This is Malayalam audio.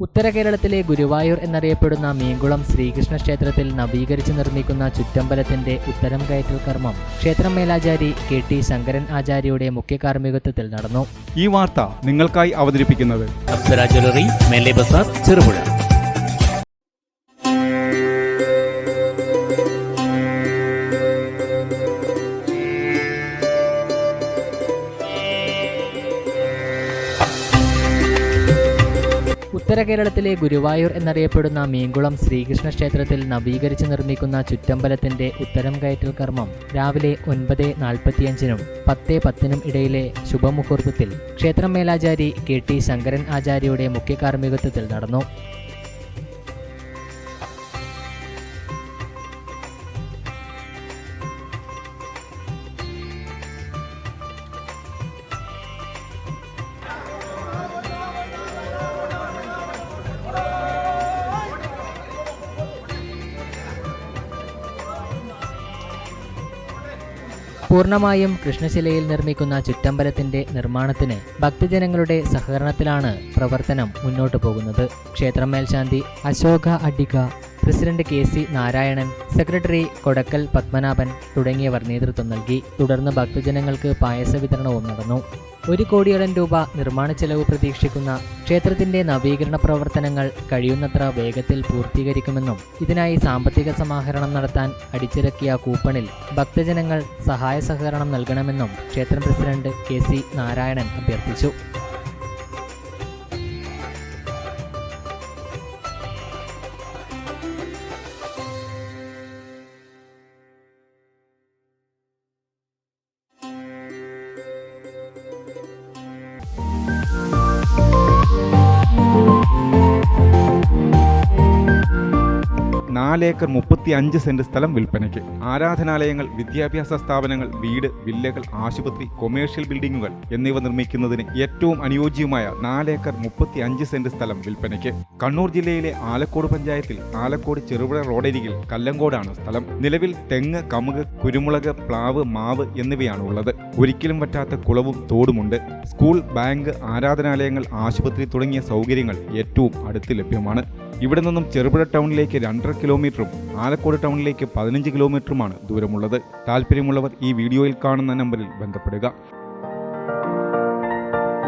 ഉത്തര കേരളത്തിലെ ഗുരുവായൂർ എന്നറിയപ്പെടുന്ന മീങ്കുളം ശ്രീകൃഷ്ണ ക്ഷേത്രത്തിൽ നവീകരിച്ച് നിർമ്മിക്കുന്ന ചുറ്റമ്പലത്തിന്റെ ഉത്തരം കയറ്റൽ കർമ്മം ക്ഷേത്രം മേലാചാരി കെ ടി ശങ്കരൻ ആചാര്യയുടെ മുഖ്യ കാർമ്മികത്വത്തിൽ നടന്നു. ഈ വാർത്ത നിങ്ങൾക്കായി അവതരിപ്പിക്കുന്നത് അപ്സര ജ്വല്ലറി മേലെ ബസാർ ചെറുപുഴ. ഉത്തര കേരളത്തിലെ ഗുരുവായൂർ എന്നറിയപ്പെടുന്ന മീങ്കുളം ശ്രീകൃഷ്ണ ക്ഷേത്രത്തിൽ നവീകരിച്ച് നിർമ്മിക്കുന്ന ചുറ്റമ്പലത്തിന്റെ ഉത്തരം കയറ്റൽ കർമ്മം രാവിലെ ഒൻപത് നാൽപ്പത്തിയഞ്ചിനും പത്ത് പത്തിനും ഇടയിലെ ശുഭമുഹൂർത്തത്തിൽ ക്ഷേത്രം മേലാചാരി കെ ടി ശങ്കരൻ ആചാര്യയുടെ മുഖ്യ കാർമ്മികത്വത്തിൽ നടന്നു. പൂർണമായും കൃഷ്ണശിലയിൽ നിർമ്മിക്കുന്ന ചുറ്റമ്പലത്തിന്റെ നിർമ്മാണത്തിന് ഭക്തജനങ്ങളുടെ സഹകരണത്തിലാണ് പ്രവർത്തനം മുന്നോട്ടു പോകുന്നത്. ക്ഷേത്രം മേൽശാന്തി Ashoka Adika president K C Narayanan secretary Kodakkal Padmanabhan തുടങ്ങിയവർ നേതൃത്വം നൽകി. തുടർന്ന് ഭക്തജനങ്ങൾക്ക് പായസ വിതരണവും നടന്നു. ഒരു കോടിയോളം രൂപ നിർമ്മാണ ചെലവ് പ്രതീക്ഷിക്കുന്ന ക്ഷേത്രത്തിന്റെ നവീകരണ പ്രവർത്തനങ്ങൾ കഴിയുന്നത്ര വേഗത്തിൽ പൂർത്തീകരിക്കുമെന്നും ഇതിനായി സാമ്പത്തിക സമാഹരണം നടത്താൻ അടിച്ചിറക്കിയ കൂപ്പണിൽ ഭക്തജനങ്ങൾ സഹായ സഹകരണം നൽകണമെന്നും ക്ഷേത്രം പ്രസിഡന്റ് കെ സി നാരായണൻ അഭ്യർത്ഥിച്ചു. നാലേക്കർ മുപ്പത്തി അഞ്ച് സെന്റ് സ്ഥലം വിൽപ്പനയ്ക്ക്. ആരാധനാലയങ്ങൾ വിദ്യാഭ്യാസ സ്ഥാപനങ്ങൾ വീട് വില്ലകൾ ആശുപത്രി കൊമേഴ്ഷ്യൽ ബിൽഡിംഗുകൾ എന്നിവ നിർമ്മിക്കുന്നതിന് ഏറ്റവും അനുയോജ്യമായ നാലേക്കർ മുപ്പത്തി അഞ്ച് സെന്റ് സ്ഥലം വിൽപ്പനയ്ക്ക്. കണ്ണൂർ ജില്ലയിലെ ആലക്കോട് പഞ്ചായത്തിൽ ആലക്കോട് ചെറുപുഴ റോഡരികിൽ കല്ലങ്കോടാണ് സ്ഥലം. നിലവിൽ തെങ്ങ് കമുക് കുരുമുളക് പ്ലാവ് മാവ് എന്നിവയാണ് ഉള്ളത്. ഒരിക്കലും പറ്റാത്ത കുളവും തോടുമുണ്ട്. സ്കൂൾ ബാങ്ക് ആരാധനാലയങ്ങൾ ആശുപത്രി തുടങ്ങിയ സൗകര്യങ്ങൾ ഏറ്റവും അടുത്ത് ലഭ്യമാണ്. ഇവിടെ നിന്നും ചെറുപുഴ ടൗണിലേക്ക് രണ്ടര കിലോമീറ്ററും ആലക്കോട് ടൗണിലേക്ക് പതിനഞ്ച് കിലോമീറ്ററുമാണ് ദൂരമുള്ളത്. താല്പര്യമുള്ളവർ ഈ വീഡിയോയിൽ കാണുന്ന നമ്പറിൽ ബന്ധപ്പെടുക.